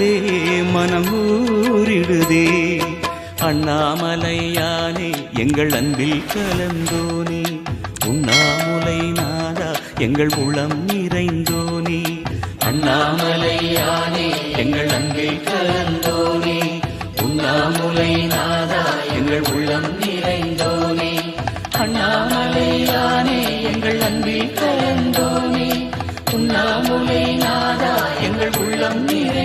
மாறிடுதே மனம் ஊரிடுதே அண்ணாமலையானே எங்கள் அன்பில் கலந்தோனே. உண்ணாமுலை நாதா எங்கள் உளம் நிறைந்தோனே. அண்ணாமலையானே எங்கள் அன்பில் கலந்தோனே. உண்ணாமுலை நாதா எங்கள் உள்ளம் நிறைந்தோனே. அண்ணாமலையானே எங்கள் அன்பில் கலந்தோனே. உண்ணாமுலை நாதா எங்கள் உள்ளம் நிறை